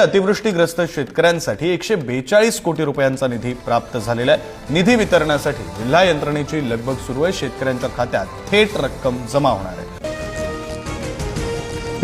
अतिवृष्टीग्रस्त शेतकऱ्यांसाठी एकशे बेचाळीस कोटी रुपयांचा निधी प्राप्त झालेला आहे. निधी वितरणासाठी जिल्हा यंत्रणेची लगबग सुरू आहे. शेतकऱ्यांच्या खात्यात थेट रक्कम जमा होणार आहे.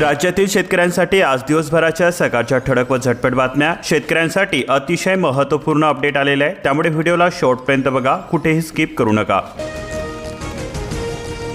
राज्यातील शेतकऱ्यांसाठी आज दिवसभराच्या सकाळच्या ठळक व झटपट बातम्या. शेतकऱ्यांसाठी अतिशय महत्त्वपूर्ण अपडेट आलेले आहे. त्यामुळे व्हिडिओला शेवटपर्यंत बघा. कुठेही स्किप करू नका.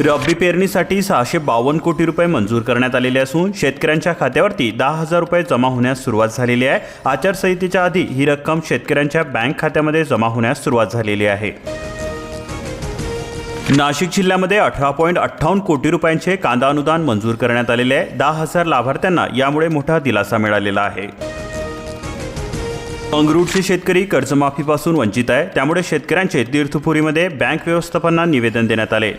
रब्बी पेरणीसाठी सहाशे बावन्न कोटी रुपये मंजूर करण्यात आलेले असून शेतकऱ्यांच्या खात्यावरती दहा हजार रुपये जमा होण्यास सुरुवात झालेली आहे. आचारसंहितेच्या आधी ही रक्कम शेतकऱ्यांच्या बँक खात्यामध्ये जमा होण्यास सुरुवात झालेली आहे. नाशिक जिल्ह्यामध्ये अठरा पॉईंट अठ्ठावन्न कोटी रुपयांचे कांदा अनुदान मंजूर करण्यात आलेले आहे. दहा हजार लाभार्थ्यांना यामुळे मोठा दिलासा मिळालेला आहे. अंगरूटचे शेतकरी कर्जमाफीपासून वंचित आहे. त्यामुळे शेतकऱ्यांचे तीर्थपुरीमध्ये बँक व्यवस्थापनांना निवेदन देण्यात आले.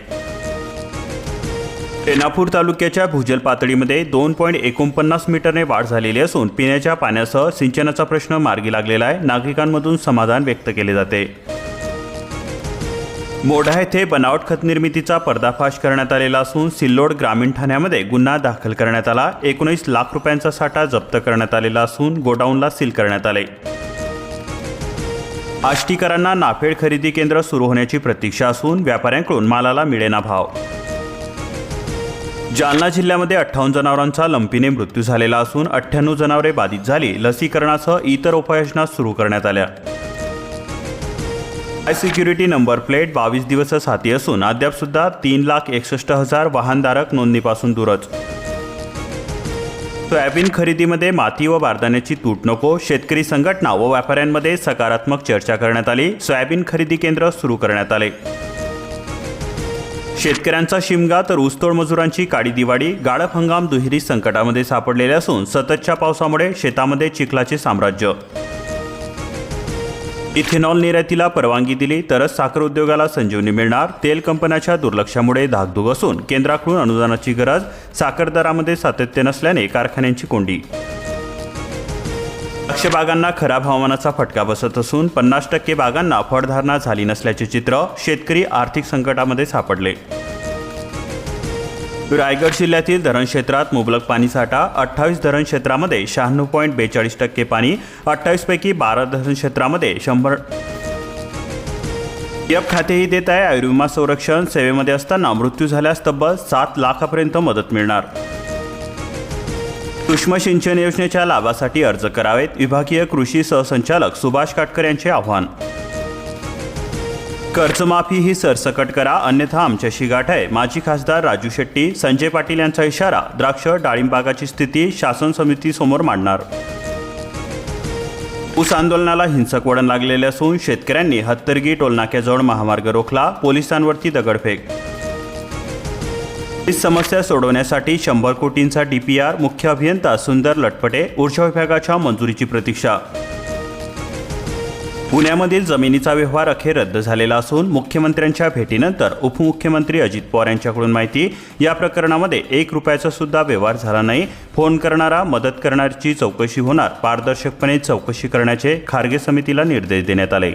रेणापूर तालुक्याच्या भूजल पातळीमध्ये दोन पॉईंट एकोणपन्नास मीटरने वाढ झालेली असून पिण्याच्या पाण्यासह सिंचनाचा प्रश्न मार्गी लागलेला आहे. नागरिकांमधून समाधान व्यक्त केले जाते. मोढा येथे बनावट खत निर्मितीचा पर्दाफाश करण्यात आलेला असून सिल्लोड ग्रामीण ठाण्यामध्ये गुन्हा दाखल करण्यात आला. एकोणीस लाख रुपयांचा साठा जप्त करण्यात आलेला असून गोडाऊनला सील करण्यात आले. आष्टीकरांना नाफेड खरेदी केंद्र सुरू होण्याची प्रतीक्षा असून व्यापाऱ्यांकडून मालाला मिळेना भाव. जालना जिल्ह्यामध्ये अठ्ठावन्न जनावरांचा लंपीने मृत्यू झालेला असून अठ्ठ्याण्णव जनावरे बाधित झाली. लसीकरणासह इतर उपाययोजना सुरू करण्यात आल्या. आय सिक्युरिटी नंबर प्लेट बावीस दिवस हाती असून अद्यापसुद्धा तीन लाख एकसष्ट हजार वाहनधारक नोंदणीपासून दूरच. सोयाबीन खरेदीमध्ये माती व बारदाण्याची तूट नको शेतकरी संघटना व व्यापाऱ्यांमध्ये सकारात्मक चर्चा करण्यात आली. सोयाबीन खरेदी केंद्र सुरू करण्यात आले. शेतकऱ्यांचा शिमगा तर ऊसतोड मजुरांची काडी दिवाळी गाळप हंगाम दुहेरी संकटामध्ये सापडलेले असून सततच्या पावसामुळे शेतामध्ये चिखलाचे साम्राज्य. इथेनॉल निर्यातीला परवानगी दिली तरच साखर उद्योगाला संजीवनी मिळणार. तेल कंपन्याच्या दुर्लक्षामुळे धाकधूक असून केंद्राकडून अनुदानाची गरज साखर दरामध्ये सातत्य नसल्याने कारखान्यांची कोंडी. द्राक्ष बागांना खराब हवामानाचा फटका बसत असून पन्नास टक्के बागांना फळधारणा झाली नसल्याचे चित्र शेतकरी आर्थिक संकटामध्ये सापडले. रायगड जिल्ह्यातील धरण क्षेत्रात मुबलक पाणी साठा अठ्ठावीस धरण क्षेत्रामध्ये शहाण्णव पॉईंट बेचाळीस टक्के पाणी अठ्ठावीस पैकी बारा धरण क्षेत्रामध्ये शंभर एफ खातेही देत आहे. आयुर्विमा संरक्षण सेवेमध्ये असताना मृत्यू झाल्यास तब्बल सात लाखापर्यंत मदत मिळणार. सूक्ष्म सिंचन योजनेच्या लाभासाठी अर्ज करावेत. विभागीय कृषी सहसंचालक सुभाष काटकर यांचे आव्हान. कर्जमाफी ही सरसकट करा अन्यथा आमच्याशी गाठ आहे. माजी खासदार राजू शेट्टी संजय पाटील यांचा इशारा द्राक्ष डाळिंबागाची स्थिती शासन समितीसमोर मांडणार. ऊस आंदोलनाला हिंसक वळण लागलेले असून शेतकऱ्यांनी हत्तरगी टोलनाक्याजवळ महामार्ग रोखला पोलिसांवरती दगडफेक ही समस्या सोडवण्यासाठी शंभर कोटींचा डीपीआर मुख्य अभियंता सुंदर लटपटे ऊर्जा विभागाच्या मंजुरीची प्रतीक्षा. पुण्यामधील जमिनीचा व्यवहार अखेर रद्द झालेला असून मुख्यमंत्र्यांच्या भेटीनंतर उपमुख्यमंत्री अजित पवार यांच्याकडून माहिती या प्रकरणामध्ये एक रुपयाचा सुद्धा व्यवहार झाला नाही. फोन करणारा मदत करणाऱ्याची चौकशी होणार पारदर्शकपणे चौकशी करण्याचे खारगे समितीला निर्देश देण्यात आले.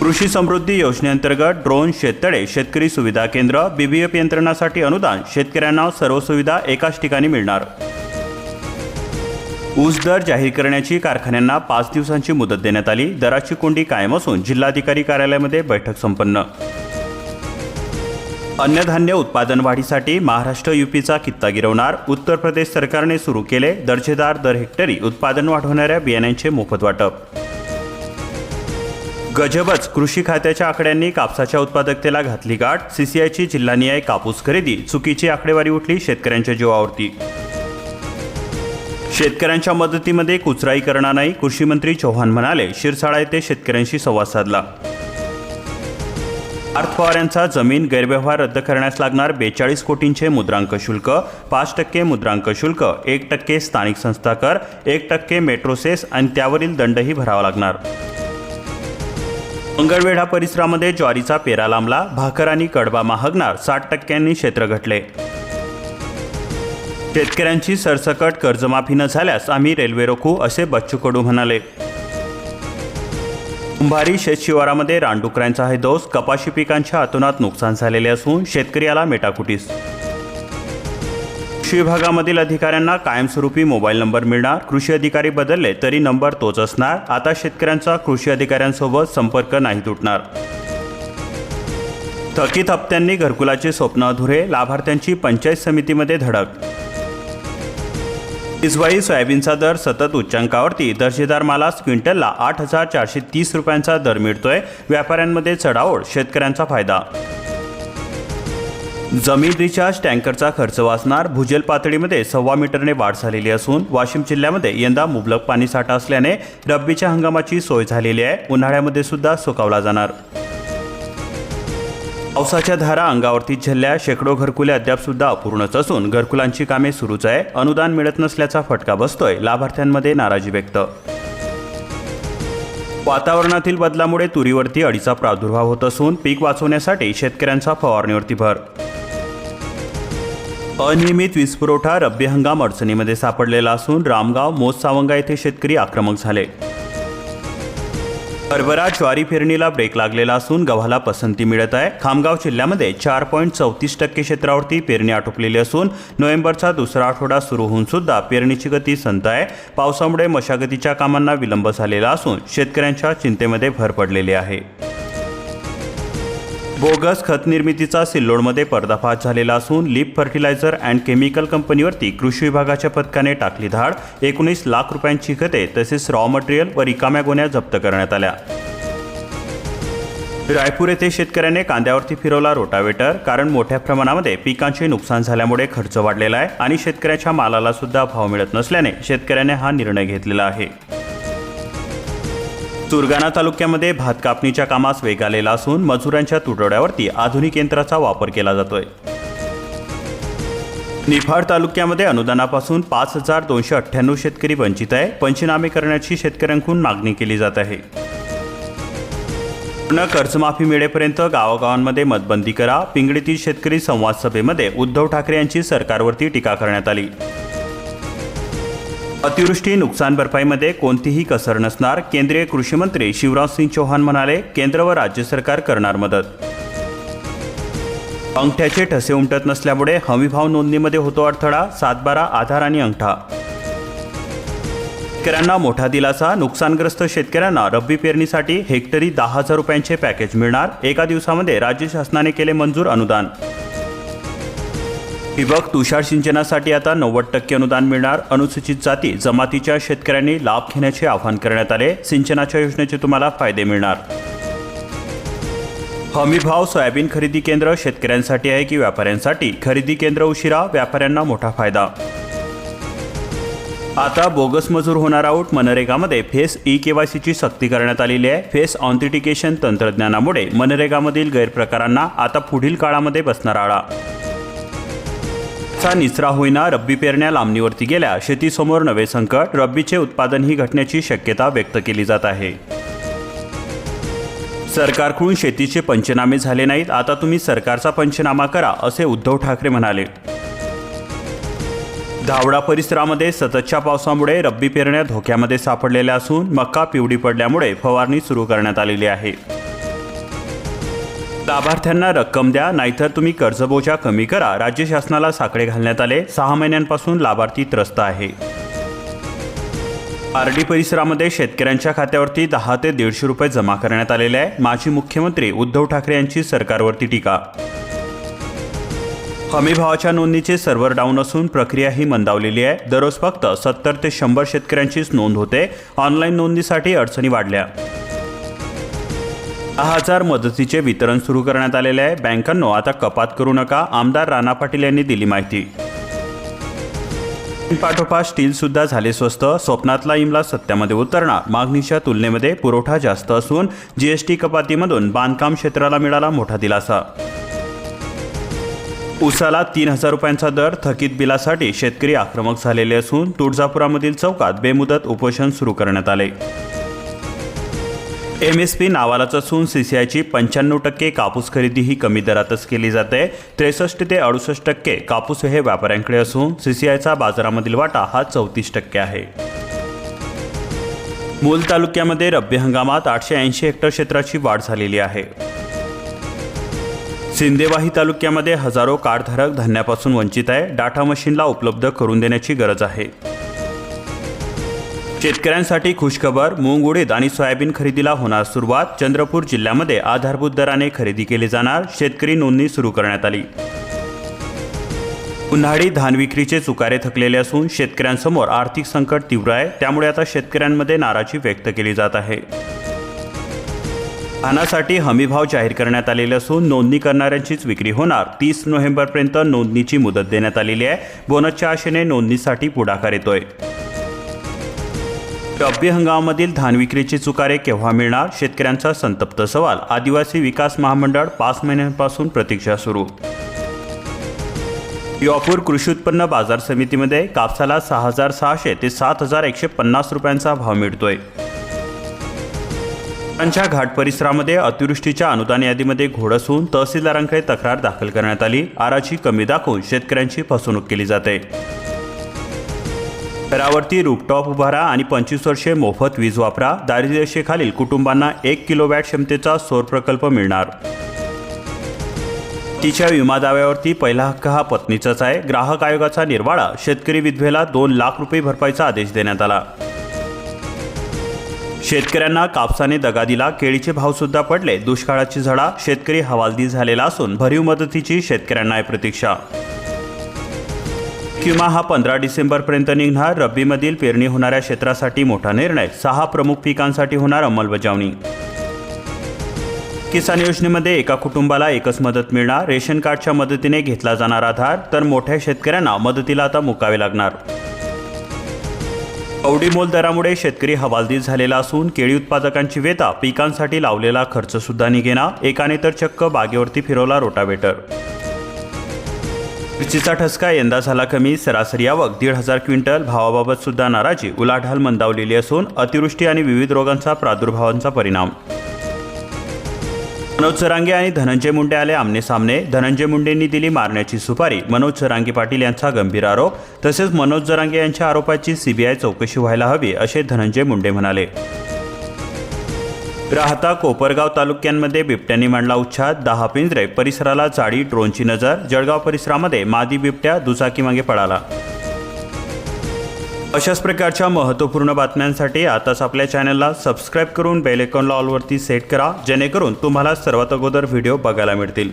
कृषी समृद्धी योजनेअंतर्गत ड्रोन शेततळे शेतकरी सुविधा केंद्र बीबीएफ यंत्रणासाठी अनुदान शेतकऱ्यांना सर्व सुविधा एकाच ठिकाणी मिळणार. ऊस दर जाहीर करण्याची कारखान्यांना पाच दिवसांची मुदत देण्यात आली. दराची कोंडी कायम असून जिल्हाधिकारी कार्यालयामध्ये बैठक संपन्न. अन्नधान्य उत्पादन वाढीसाठी महाराष्ट्र युपीचा कित्ता गिरवणार. उत्तर प्रदेश सरकारने सुरू केले दर्जेदार दर हेक्टरी उत्पादन वाढवणाऱ्या बियाण्यांचे मोफत वाटप. गजबच कृषी खात्याच्या आकड्यांनी कापसाच्या उत्पादकतेला घातली गाठ. सीसीआयची जिल्हानिहाय कापूस खरेदी. चुकीची आकडेवारी उठली शेतकऱ्यांच्या जीवावरती. शेतकऱ्यांच्या मदतीमध्ये कुचराई करणार नाही कृषी मंत्री चव्हाण म्हणाले शिरसाळा येथे शेतकऱ्यांशी संवाद साधला. पार्थ पवार यांचा जमीन गैरव्यवहार रद्द करण्यास लागणार बेचाळीस कोटींचे मुद्रांक शुल्क पाच टक्के मुद्रांक शुल्क एक टक्के स्थानिक संस्था कर एक टक्के मेट्रोसेस आणि त्यावरील दंडही भरावा लागणार. मंगळवेढा परिसरामध्ये ज्वारीचा पेरा लांबला. भाकर आणि कडबा महागणार साठ टक्क्यांनी क्षेत्र घटले. शेतकऱ्यांची सरसकट कर्जमाफी न झाल्यास आम्ही रेल्वे रोखू असे बच्चू कडू म्हणाले. कुंभारी शेतशिवारामध्ये रानडुकऱ्यांचा हे दोष कपाशी पिकांच्या अतोनात नुकसान झालेले असून शेतकऱ्याला मेटाकुटीस कृषी विभागामधील अधिकाऱ्यांना कायमस्वरूपी मोबाईल नंबर मिळणार. कृषी अधिकारी बदलले तरी नंबर तोच असणार. आता शेतकऱ्यांचा कृषी अधिकाऱ्यांसोबत संपर्क नाही तुटणार. थकीत हप्त्यांनी घरकुलाचे स्वप्न अधुरे. लाभार्थ्यांची पंचायत समितीमध्ये धडक. इसवाई सोयाबीनचा दर सतत उच्चांकावरती. दर्जेदार मालास क्विंटलला आठ हजार चारशे तीस रुपयांचा दर मिळतोय. व्यापाऱ्यांमध्ये चढाओढ. शेतकऱ्यांचा फायदा जमीन रिचार्ज टँकरचा खर्च वाचणार भूजल पातळीमध्ये सव्वा मीटरने वाढ झालेली असून वाशिम जिल्ह्यामध्ये यंदा मुबलक पाणीसाठा असल्याने रब्बीच्या हंगामाची सोय झालेली आहे. उन्हाळ्यामध्ये सुद्धा सुकावला जाणार. पावसाच्या धारा अंगावरती झेलल्या शेकडो घरकुले अद्याप सुद्धा अपूर्णच असून घरकुलांची कामे सुरूच आहे. अनुदान मिळत नसल्याचा फटका बसतोय लाभार्थ्यांमध्ये नाराजी व्यक्त. वातावरणातील बदलामुळे तुरीवरती अडीचा प्रादुर्भाव होत असून पीक वाचवण्यासाठी शेतकऱ्यांचा फवारणीवरती भर अनियमित वीज पुरवठा रब्बी हंगाम अडचणीमध्ये सापडलेला असून रामगाव मोज सावंगा येथे शेतकरी आक्रमक झाले. हरभरा ज्वारी पेरणीला ब्रेक लागलेला असून गव्हाला पसंती मिळत आहे. खामगाव जिल्ह्यामध्ये चार पॉईंट चौतीस टक्के क्षेत्रावरती पेरणी आटोपलेली असून नोव्हेंबरचा दुसरा आठवडा सुरू होऊन सुद्धा पेरणीची गती संत आहे. पावसामुळे मशागतीच्या कामांना विलंब झालेला असून शेतकऱ्यांच्या चिंतेमध्ये भर पडलेली आहे. बोगस खत निर्मितीचा सिल्लोडमध्ये पर्दाफाश झालेला असून लिप फर्टिलायझर अँड केमिकल कंपनीवरती कृषी विभागाच्या पथकाने टाकली धाड. एकोणीस लाख रुपयांची खते तसेच रॉ मटेरियल व रिकाम्या गोण्या जप्त करण्यात आल्या. रायपूर येथे शेतकऱ्याने कांद्यावरती फिरवला रोटावेटर. कारण मोठ्या प्रमाणामध्ये पिकांचे नुकसान झाल्यामुळे खर्च वाढलेला आहे आणि शेतकऱ्याच्या मालाला सुद्धा भाव मिळत नसल्याने शेतकऱ्याने हा निर्णय घेतलेला आहे. सुरगाणा तालुक्यामध्ये भात कापणीच्या कामास वेग आलेला असून मजुरांच्या तुटवड्यावरती आधुनिक यंत्राचा वापर केला जातोय. निफाड तालुक्यामध्ये अनुदानापासून पाच हजार दोनशे अठ्ठ्याण्णव शेतकरी वंचित आहे. पंचनामे करण्याची शेतकऱ्यांकडून मागणी केली जात आहे. पूर्ण कर्जमाफी मिळेपर्यंत गावागावांमध्ये मतबंदी करा. पिंगळीतील शेतकरी संवाद सभेमध्ये उद्धव ठाकरे यांची सरकारवरती टीका करण्यात आली. अतिवृष्टी नुकसान भरपाईमध्ये कोणतीही कसर नसणार. केंद्रीय कृषीमंत्री शिवराजसिंग शिवराज सिंग चौहान म्हणाले केंद्र व राज्य सरकार करणार मदत. अंगठ्याचे ठसे उमटत नसल्यामुळे हमीभाव नोंदणीमध्ये होतो अडथळा सातबारा आधार आणि अंगठा. शेतकऱ्यांना मोठा दिलासा नुकसानग्रस्त शेतकऱ्यांना रब्बी पेरणीसाठी हेक्टरी दहा हजार रुपयांचे पॅकेज मिळणार. एका दिवसामध्ये राज्य शासनाने केले मंजूर अनुदान. ठिबक तुषार सिंचनासाठी आता नव्वद टक्के अनुदान मिळणार. अनुसूचित जाती जमातीच्या शेतकऱ्यांनी लाभ घेण्याचे आवाहन करण्यात आले. सिंचनाच्या योजनेचे तुम्हाला फायदे मिळणार. हमी भाव सोयाबीन खरेदी केंद्र शेतकऱ्यांसाठी आहे की व्यापाऱ्यांसाठी? खरेदी केंद्र उशिरा व्यापाऱ्यांना मोठा फायदा. आता बोगस मजूर होणार आहोत मनरेगामध्ये फेस ई केवायसीची सक्ती करण्यात आलेली आहे. फेस ऑन्थिटिकेशन तंत्रज्ञानामुळे मनरेगामधील गैरप्रकारांना आता पुढील काळामध्ये बसणार आळा. चा निचरा होईना रब्बी पेरण्या लांबणीवरती गेल्या. शेतीसमोर नवे संकट रब्बीचे उत्पादनही घटण्याची शक्यता व्यक्त केली जात आहे. सरकारकडून शेतीचे पंचनामे झाले नाहीत आता तुम्ही सरकारचा पंचनामा करा असे उद्धव ठाकरे म्हणाले. धावडा परिसरामध्ये सततच्या पावसामुळे रब्बी पेरण्या धोक्यामध्ये सापडलेल्या असून मक्का पिवडी पडल्यामुळे फवारणी सुरू करण्यात आलेली आहे. लाभार्थ्यांना रक्कम द्या नाहीतर तुम्ही कर्जबोजा कमी करा राज्य शासनाला साकडे घालण्यात आले. सहा महिन्यांपासून लाभार्थी त्रस्त आहे. आरडी परिसरामध्ये शेतकऱ्यांच्या खात्यावरती दहा ते दीडशे रुपये जमा करण्यात आलेले आहे. माजी मुख्यमंत्री उद्धव ठाकरे यांची सरकारवरती टीका. हमी भावाच्या नोंदणीचे सर्व्हर डाऊन असून प्रक्रिया ही मंदावलेली आहे. दररोज फक्त सत्तर ते शंभर शेतकऱ्यांचीच नोंद होते. ऑनलाईन नोंदणीसाठी अडचणी वाढल्या. हजार मदतीचे वितरण सुरू करण्यात आलेले आहे. बँकांनो आता कपात करू नका. आमदार राणा पाटील यांनी दिली माहिती. पाठोपाठ स्टील सुद्धा झाले स्वस्त. स्वप्नातला इमला सत्यामध्ये उतरणार. मागणीच्या तुलनेमध्ये पुरवठा जास्त असून जीएसटी कपातीमधून बांधकाम क्षेत्राला मिळाला मोठा दिलासा. उसाला तीन हजार रुपयांचा दर थकीत बिलासाठी शेतकरी आक्रमक झालेले असून तुळजापुरामधील चौकात बेमुदत उपोषण सुरू करण्यात आले. एम एस पी नावालाच असून सी सी आयची पंच्याण्णव टक्के कापूस खरेदी ही कमी दरातच केली जाते. त्रेसष्ट ते अडुसष्ट टक्के कापूस हे व्यापाऱ्यांकडे असून सी सी आयचा बाजारामधील वाटा हा चौतीस टक्के आहे. मूल तालुक्यामध्ये रब्बी हंगामात आठशे ऐंशी हेक्टर क्षेत्राची वाढ झालेली आहे. सिंदेवाही तालुक्यामध्ये हजारो कार्डधारक धान्यापासून वंचित आहे. डाटा मशीनला उपलब्ध करून देण्याची गरज आहे. शेतकऱ्यांसाठी खुशखबर मूग उडीद आणि सोयाबीन खरेदीला होणार सुरुवात. चंद्रपूर जिल्ह्यामध्ये आधारभूत दराने खरेदी केली जाणार. शेतकरी नोंदणी सुरू करण्यात आली. उन्हाळी धान विक्रीचे चुकारे थकलेले असून शेतकऱ्यांसमोर आर्थिक संकट तीव्र आहे. त्यामुळे आता शेतकऱ्यांमध्ये नाराजी व्यक्त केली जात आहे. धानासाठी हमीभाव जाहीर करण्यात आलेले असून नोंदणी करणाऱ्यांचीच विक्री होणार. तीस नोव्हेंबरपर्यंत नोंदणीची मुदत देण्यात आलेली आहे. बोनसच्या आशेने नोंदणीसाठी पुढाकार येतोय. रब्बी हंगामामधील धान विक्रीचे चुकारे केव्हा मिळणार? शेतकऱ्यांचा संतप्त सवाल. आदिवासी विकास महामंडळ पाच महिन्यांपासून प्रतीक्षा सुरू. युवापूर कृषी उत्पन्न बाजार समितीमध्ये कापसाला सहा हजार सहाशे ते सात हजार एकशे पन्नास रुपयांचा भाव मिळतोय. त्यांच्या घाट परिसरामध्ये अतिवृष्टीच्या अनुदान यादीमध्ये घोड असून तहसीलदारांकडे तक्रार दाखल करण्यात आली. आराची कमी दाखवून शेतकऱ्यांची फसवणूक केली जाते. घरावरती रूपटॉप उभारा आणि पंचवीस वर्षे मोफत वीज वापरा. दारिद्र्यरेषेखालील कुटुंबांना एक किलोवॅट क्षमतेचा सौर प्रकल्प मिळणार. तिच्या विमा दाव्यावरती पहिला हक्क हा पत्नीचाच आहे. ग्राहक आयोगाचा निर्वाळा. शेतकरी विधवेला दोन लाख रुपये भरपाईचा आदेश देण्यात आला. शेतकऱ्यांना कापसाने दगा दिला. केळीचे भावसुद्धा पडले. दुष्काळाची झडा शेतकरी हवालदिल झालेला असून भरीव मदतीची शेतकऱ्यांना आहे प्रतीक्षा. किंवा हा पंधरा डिसेंबरपर्यंत निघणार. रब्बीमधील पेरणी होणाऱ्या क्षेत्रासाठी मोठा निर्णय. सहा प्रमुख पिकांसाठी होणार अंमलबजावणी. किसान योजनेमध्ये एका कुटुंबाला एकच मदत मिळणार. रेशन कार्डच्या मदतीने घेतला जाणार आधार तर मोठ्या शेतकऱ्यांना मदतीला आता मुकावे लागणार. कवडीमोल दरामुळे शेतकरी हवालदिल झालेला असून केळी उत्पादकांची वेता पिकांसाठी लावलेला खर्चसुद्धा निघेना. एकाने तर चक्क बागेवरती फिरवला रोटावेटर. मिरचीचा ठसका यंदा झाला कमी सरासरी आवक दीड हजार क्विंटल भावाबाबत सुद्धा नाराजी उलाढाल मंदावलेली असून अतिवृष्टी आणि विविध रोगांचा प्रादुर्भावांचा परिणाम. मनोज सरांगे आणि धनंजय मुंडे आले आमने सामने. धनंजय मुंडेंनी दिली मारण्याची सुपारी. मनोज सरांगे पाटील यांचा गंभीर आरोप. तसेच मनोज जरांगे यांच्या आरोपाची सीबीआय चौकशी व्हायला हवी असे धनंजय मुंडे म्हणाले. राहता कोपरगाव तालुक्यांमध्ये बिबट्यांनी मांडला उच्छाद. दहा पिंजरे परिसराला चाळी ड्रोनची नजर. जळगाव परिसरामध्ये मादी बिबट्या दुचाकीमागे पळाला. अशाच प्रकारच्या महत्त्वपूर्ण बातम्यांसाठी आताच आपल्या चॅनलला सबस्क्राईब करून बेल आयकॉनला ऑलवरती सेट करा जेणेकरून तुम्हाला सर्वात अगोदर व्हिडिओ बघायला मिळतील.